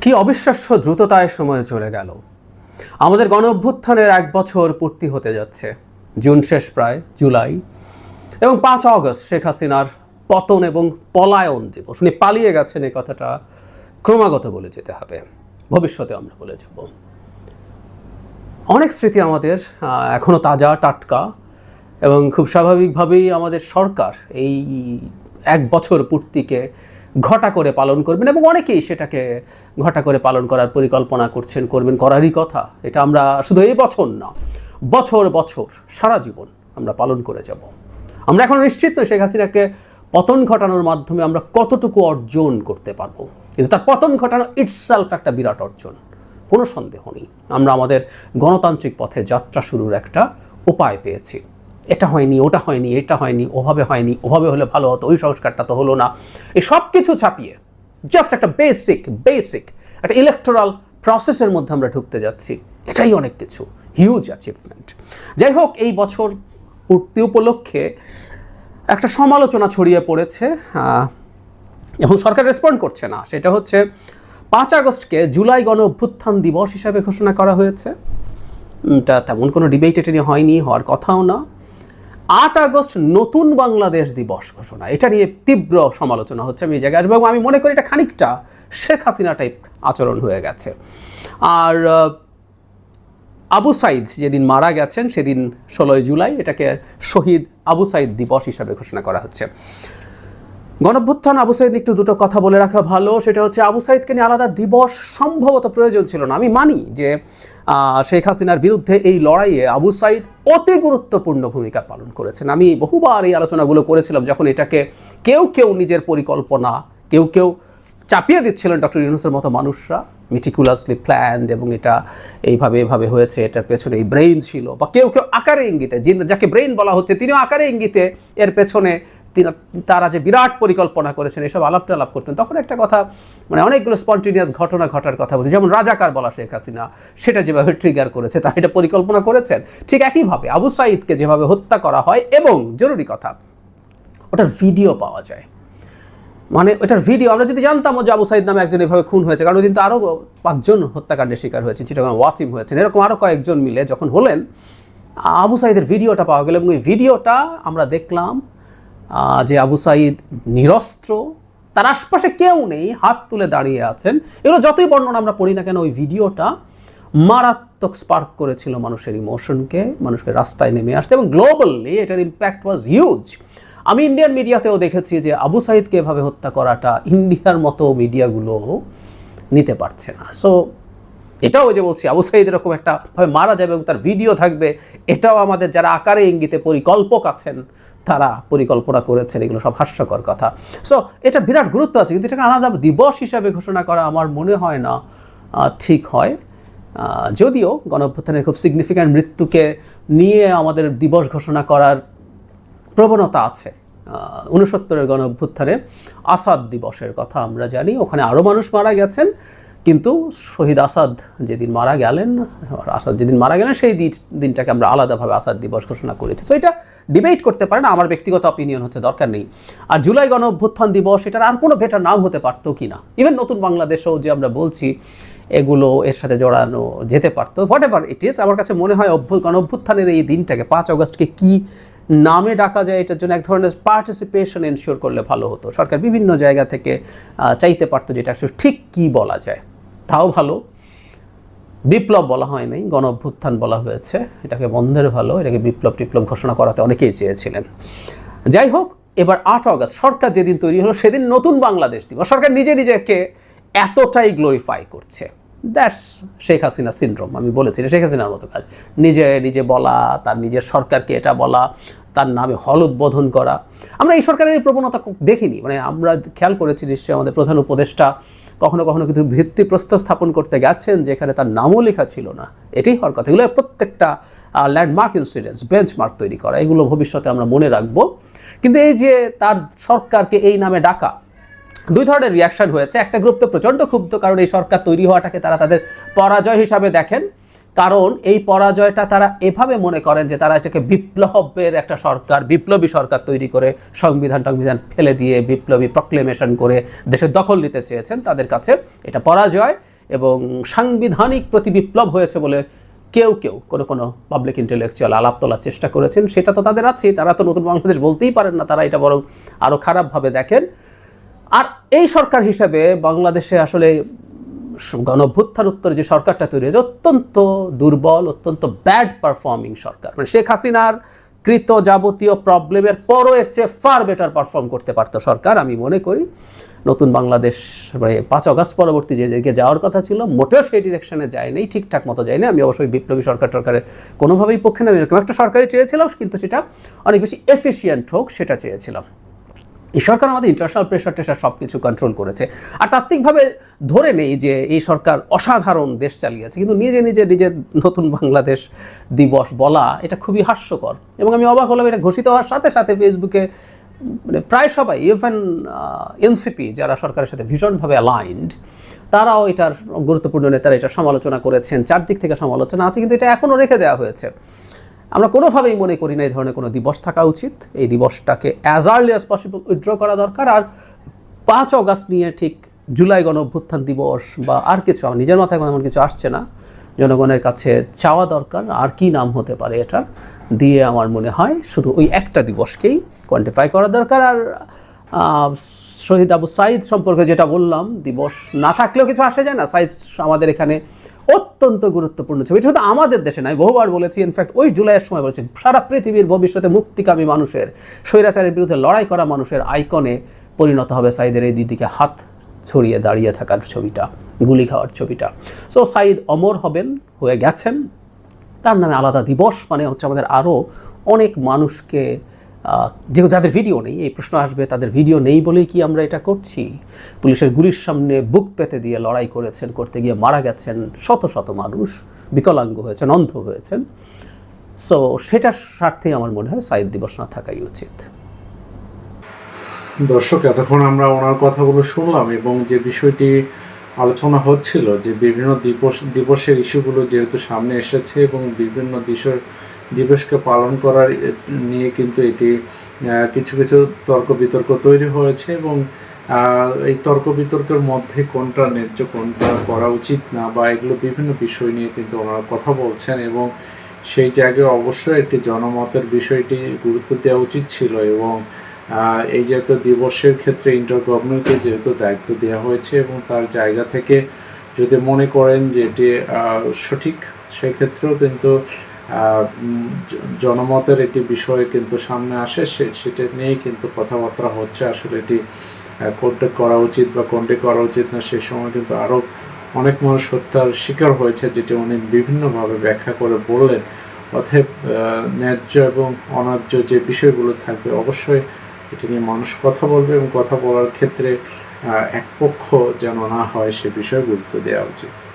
কি অবিশ্বাস্য দ্রুততায় সময় চলে গেল? আমাদের গণ অভ্যুত্থানের এক বছর পূর্তি হতে যাচ্ছে। জুন শেষ প্রায় জুলাই। এবং পাঁচ অগস্ট শেখ হাসিনার পতন এবং পলায়ন দিবস। উনি পালিয়ে গেছেন এই কথাটা ক্রমাগত বলে যেতে হবে। ভবিষ্যতে আমরা বলে যাব। অনেক স্মৃতি আমাদের আহ, এখনও তাজা টাটকা এবং খুব স্বাভাবিকভাবেই আমাদের সরকার এই এক বছর পূর্তিকে ঘটা করে পালন করবেন এবং অনেকেই সেটাকে ঘটা করে পালন করার পরিকল্পনা করছেন, করবেন, করারই কথা। এটা আমরা শুধু এই বছর না, বছর বছর, সারা জীবন আমরা পালন করে যাব। আমরা এখন নিশ্চিত নই শেখ হাসিনাকে পতন ঘটানোর মাধ্যমে আমরা কতটুকু অর্জন করতে পারব। কিন্তু তার পতন ঘটানো ইটসেলফ একটা বিরাট অর্জন। কোনো সন্দেহ নেই। আমরা আমাদের গণতান্ত্রিক পথে যাত্রা শুরুর একটা উপায় পেয়েছি। এটা হয়নি, ওটা হয়নি, এটা হয়নি, ওভাবে হয়নি, ওভাবে হলে ভালো হতো, ওই সংস্কারটা তো হলো না। এই সব কিছু ছাপিয়ে জাস্ট একটা বেসিক বেসিক একটা ইলেকটোরাল প্রসেসের মধ্যে আমরা ঢুকতে যাচ্ছি। এটাই অনেক কিছু হিউজ অ্যাচিভমেন্ট যাই হোক, এই বছর পূর্তি উপলক্ষে একটা সমালোচনা ছড়িয়ে পড়েছে এবং সরকার রেসপন্ড করছে না। সেটা হচ্ছে, পাঁচ আগস্টকে জুলাই গণ অভ্যুত্থান দিবস হিসাবে ঘোষণা করা হয়েছে। তা তেমন কোনো ডিবেট এটা নিয়ে হয়নি, হওয়ার কথাও না। আট আগস্ট নতুন বাংলাদেশ দিবস ঘোষণা। এটা নিয়ে তীব্র সমালোচনা হচ্ছে আমি এই জায়গায় আসব আমি মনে করি এটা খানিকটা শেখ হাসিনা টাইপ আচরণ হয়ে গেছে। আর আবু সাইদ যেদিন মারা গেছেন, সেদিন ষোলোই জুলাই এটাকে শহীদ আবু সাইদ দিবস হিসাবে ঘোষণা করা হচ্ছে। গণভ্যুত্থান, আবু সাইদ একটু দুটো কথা বলে রাখা ভালো। সেটা হচ্ছে আবু সাইদকে নিয়ে আলাদা দিবস সম্ভবত প্রয়োজন ছিল না। আমি মানি যে শেখ হাসিনার বিরুদ্ধে এই লড়াইয়ে আবু সাইদ অতি গুরুত্বপূর্ণ ভূমিকা পালন করেছেন। আমি বহুবার এই আলোচনাগুলো করেছিলাম যখন এটাকে কেউ কেউ নিজের পরিকল্পনা, কেউ কেউ চাপিয়ে দিচ্ছিলেন ডক্টর ইউনুসের মতো মানুষরা মিটিকুলাসলি প্ল্যান্ড এবং এটা এইভাবে এভাবে হয়েছে, এটার পেছনে এই ব্রেইন ছিল বা কেউ কেউ আকারে ইঙ্গিতে যিনি যাকে ব্রেইন বলা হচ্ছে, তিনিও আকারে ইঙ্গিতে এর পেছনে তারা যে বিরাট পরিকল্পনা করেছেন, এসব আলাপ টালাপ করতেন, তখন একটা কথা মানে অনেকগুলো স্পন্টিনিয়াস ঘটনা ঘটার কথা বলছে। যেমন রাজাকার বলা শেখ হাসিনা, সেটা যেভাবে ট্রিগার করেছে, তারা এটা পরিকল্পনা করেছেন, ঠিক একইভাবে আবু সাইদকে যেভাবে হত্যা করা হয় এবং, জরুরি কথা, ওটার ভিডিও পাওয়া যায়। মানে ওটার ভিডিও আমরা যদি জানতাম যে আবু সাইদ নামে একজন এভাবে খুন হয়েছে, কারণ ওই দিন তো আরও পাঁচজন হত্যাকাণ্ডের শিকার হয়েছে, চিটাগাং ওয়াসিম হয়েছেন, এরকম আরও কয়েকজন মিলে যখন হলেন, আবু সাইদের ভিডিওটা পাওয়া গেল এবং ওই ভিডিওটা আমরা দেখলাম যে আবু সাইদ নিরস্ত্র, তার আশপাশে কেউ নেই, হাত তুলে দাঁড়িয়ে আছেন। এগুলো যতই বর্ণনা আমরা পড়ি না কেন, ওই ভিডিওটা মারাত্মক স্পার্ক করেছিল মানুষের ইমোশনকে মানুষকে রাস্তায় নেমে আসতে এবং গ্লোবালি এটার ইম্প্যাক্ট ওয়াজ হিউজ আমি ইন্ডিয়ান মিডিয়াতেও দেখেছি যে আবু সাইদকে এভাবে হত্যা করাটা ইন্ডিয়ার মতো মিডিয়াগুলো নিতে পারছে না। সো এটাও যে বলছি, আবু সাইদ এরকম একটা ভাবে মারা যাবে এবং তার ভিডিও থাকবে, এটাও আমাদের যারা আকারে ইঙ্গিতে পরিকল্পক আছেন তারা পরিকল্পনা করেছেন, এগুলো সব হাস্যকর কথা। সো এটা বিরাট গুরুত্ব আছে, কিন্তু এটাকে আলাদা দিবস হিসাবে ঘোষণা করা আমার মনে হয় না ঠিক হয়। যদিও গণঅভ্যুত্থানের খুব সিগনিফিক্যান্ট মৃত্যুকে নিয়ে আমাদের দিবস ঘোষণা করার প্রবণতা আছে। উনসত্তরের গণ অভ্যুত্থানে আসাদ দিবসের কথা আমরা জানি, ওখানে আরও মানুষ মারা গেছেন। কিন্তু শহীদ আসাদ যেদিন মারা গেলেন, আসাদ যেদিন মারা গেলেন, সেই দিন- দিনটাকে আমরা আলাদাভাবে আসাদ দিবস ঘোষণা করেছি। তো এটা ডিবেট করতে পারেন, আমার ব্যক্তিগত অপিনিয়ন হচ্ছে দরকার নেই। আর জুলাই গণ অভ্যুত্থান দিবস, এটার আর কোনো বেটার নাম হতে পারতো কি না? ইভেন নতুন বাংলাদেশেও যে আমরা বলছি, এগুলো এর সাথে জড়ানো যেতে পারতো। হোয়াট এভার ইট ইজ আমার কাছে মনে হয় অভ্যু, গণ অভ্যুত্থানের এই দিনটাকে, পাঁচ অগস্টকে কি নামে ডাকা যায়, এটার জন্য এক ধরনের পার্টিসিপেশন এনশিওর করলে ভালো হতো। সরকার বিভিন্ন জায়গা থেকে চাইতে পারতো যেটা ঠিক কি বলা যায়। তাও ভালো। বিপ্লব বলা হয় নাই গণ অভ্যুত্থান বলা হয়েছে। এটাকে বন্ধের ভালো, এটাকে বিপ্লব টিপ্লব ঘোষণা করাতে অনেকেই চেয়েছিলেন। যাই হোক, এবার আট অগস্ট, সরকার যেদিন তৈরি হলো, সেদিন নতুন বাংলাদেশ দিবস। সরকার নিজে নিজেকে এতটাই গ্লোরিফাই করছে। দ্যাটস শেখ হাসিনা সিন্ড্রোম আমি বলেছি শেখ হাসিনার মতো কাজ। নিজে নিজে বলা, তার নিজের সরকারকে এটা বলা তার নামে হল উদ্বোধন করা। আমরা এই সরকারের এই প্রবণতা দেখিনি। মানে আমরা খেয়াল করেছি নিশ্চয়ই আমাদের প্রধান উপদেষ্টা কখনো কখনো কিন্তু ভিত্তিপ্রস্তর স্থাপন করতে গেছেন যেখানে তার নামও লেখা ছিল না। এটাই হওয়ার কথা। এগুলো প্রত্যেকটা ল্যান্ডমার্ক ইনসিডেন্টস বেঞ্চমার্ক তৈরি করা। এগুলো ভবিষ্যতে আমরা মনে রাখব। কিন্তু এই যে তার সরকারকে এই নামে ডাকা, দুই ধরনের রিয়াকশন হয়েছে। একটা গ্রুপ তো প্রচণ্ড ক্ষুব্ধ, কারণ এই সরকার তৈরি হওয়াটাকে তারা তাদের পরাজয় হিসাবে দেখেন। কারণ এই পরাজয়টা তারা এভাবে মনে করেন যে তারা এটাকে বিপ্লবের একটা সরকার, বিপ্লবী সরকার তৈরি করে সংবিধান টংবিধান ফেলে দিয়ে বিপ্লবী প্রক্লেমেশন করে দেশের দখল নিতে চেয়েছেন। তাদের কাছে এটা পরাজয় এবং সাংবিধানিক প্রতি বিপ্লব হয়েছে বলে কেউ কেউ, কোনো কোনো পাবলিক ইন্টেলেকচুয়াল আলাপ তোলার চেষ্টা করেছেন। সেটা তো তাদের আছেই, তারা তো নতুন বাংলাদেশ বলতেই পারেন না, তারা এটা বরং আরও খারাপভাবে দেখেন। আর এই সরকার হিসাবে বাংলাদেশে আসলে গণভ্যুত্থান উত্তরে যে সরকারটা তৈরি হয়েছে, অত্যন্ত দুর্বল, অত্যন্ত ব্যাড পারফর্মিং সরকার। মানে শেখ হাসিনার কৃত যাবতীয় প্রবলেমের পরও এর চেয়ে ফার বেটার পারফর্ম করতে পারতো সরকার, আমি মনে করি। নতুন বাংলাদেশ মানে পাঁচ অগাস্ট পরবর্তী যে দিকে যাওয়ার কথা ছিল, মোটেও সেই ডিরেকশনে যায়নি, ঠিকঠাক মতো যায়নি। আমি অবশ্যই বিপ্লবী সরকার টরকারের কোনোভাবেই পক্ষে না, আমি এরকম একটা সরকারই চেয়েছিলাম, কিন্তু সেটা অনেক বেশি এফিসিয়েন্ট হোক, সেটা চেয়েছিলাম। এই সরকার আমাদের ইন্টারন্যাশনাল প্রেশার টেশার সব কিছু কন্ট্রোল করেছে। আর তাত্ত্বিকভাবে ধরে নেই যে এই সরকার অসাধারণ দেশ চালিয়েছে, কিন্তু নিজে নিজে নিজের নতুন বাংলাদেশ দিবস বলা এটা খুবই হাস্যকর। এবং আমি অবাক হলাম, এটা ঘোষিত হওয়ার সাথে সাথে ফেসবুকে মানে প্রায় সবাই ইভেন এনসিপি যারা সরকারের সাথে ভীষণভাবে অ্যালাইন্ড তারাও এটার গুরুত্বপূর্ণ নেতারা এটা সমালোচনা করেছেন, চারদিক থেকে সমালোচনা আছে, কিন্তু এটা এখনও রেখে দেওয়া হয়েছে। আমরা কোনোভাবেই মনে করি না এই ধরনের কোনো দিবস থাকা উচিত। এই দিবসটাকে as early as possible withdraw করা দরকার। আর পাঁচ অগাস্ট নিয়ে ঠিক জুলাই গণ অভ্যুত্থান দিবস বা আর কিছু আমার নিজের মাথায় কোনো এমন কিছু আসছে না। জনগণের কাছে চাওয়া দরকার। আর কি নাম হতে পারে এটার দিয়ে আমার মনে হয় শুধু ওই একটা দিবসকেই কোয়ান্টিফাই করা দরকার। আর শহীদ আবু সাইদ সম্পর্কে যেটা বললাম, দিবস না থাকলেও কিছু আসে যায় না। সাইদ আমাদের এখানে অত্যন্ত গুরুত্বপূর্ণ ছবি। এটা শুধু আমাদের দেশে নয়, বহুবার বলেছি ইনফ্যাক্ট ওই জুলাইয়ের সময় বলেছি, সারা পৃথিবীর ভবিষ্যতে মুক্তিকামী মানুষের, স্বৈরাচারের বিরুদ্ধে লড়াই করা মানুষের আইকনে পরিণত হবে সাইদের এই দিদিকে হাত ছড়িয়ে দাঁড়িয়ে থাকার ছবিটা, গুলি খাওয়ার ছবিটা। সো সাইদ অমর হবেন, হয়ে গেছেন। তার নামে আলাদা দিবস মানে হচ্ছে আমাদের আরও অনেক মানুষকে যে যাদের ভিডিও নেই, এই প্রশ্ন আসবে, তাদের ভিডিও নেই বলেই কি আমরা এটা করছি? পুলিশের গুলির সামনে বুক পেতে দিয়ে লড়াই করেছেন, করতে গিয়ে মারা গেছেন শত শত মানুষ, বিকলাঙ্গ হয়েছেন, অন্ধ হয়েছেন। সো সেটার স্বার্থেই আমার মনে হয় সাইদ দিবস না থাকাই উচিত। দর্শক, এতক্ষণ আমরা ওনার কথাগুলো শুনলাম এবং যে বিষয়টি আলোচনা হচ্ছিল, যে বিভিন্ন দিবস, দিবসের ইস্যুগুলো যেহেতু সামনে এসেছে এবং বিভিন্ন দিবসের দিবসকে পালন করার নিয়ে কিন্তু এটি কিছু কিছু তর্ক বিতর্ক তৈরি হয়েছে এবং এই তর্ক বিতর্কের মধ্যে কোনটা ন্যায্য, কোনটা করা উচিত না বা এগুলো বিভিন্ন বিষয় নিয়ে কিন্তু ওনারা কথা বলছেন এবং সেই জায়গায় অবশ্যই একটি জনমতের বিষয়টি গুরুত্ব দেওয়া উচিত ছিল এবং এই যেহেতু দিবসের ক্ষেত্রে ইন্টার গভর্নমেন্টকে যেহেতু দায়িত্ব দেওয়া হয়েছে এবং তার জায়গা থেকে যদি মনে করেন যে এটি সঠিক, সেক্ষেত্রেও কিন্তু জনমতের একটি বিষয় কিন্তু সামনে আসে, সে- সেটা নিয়েই কিন্তু কথাবার্তা হচ্ছে। আসলে এটি কোনটা করা উচিত বা কোনটি করা উচিত না, সে সময় কিন্তু আরও অনেক মানুষ হত্যার শিকার হয়েছে, যেটি উনি বিভিন্নভাবে ব্যাখ্যা করে বললেন। অতএব ন্যায্য এবং অন্যায্য যে বিষয়গুলো থাকবে, অবশ্যই এটি নিয়ে মানুষ কথা বলবে এবং কথা বলার ক্ষেত্রে এক পক্ষ যেন না হয় সে বিষয়ে গুরুত্ব দেওয়া উচিত।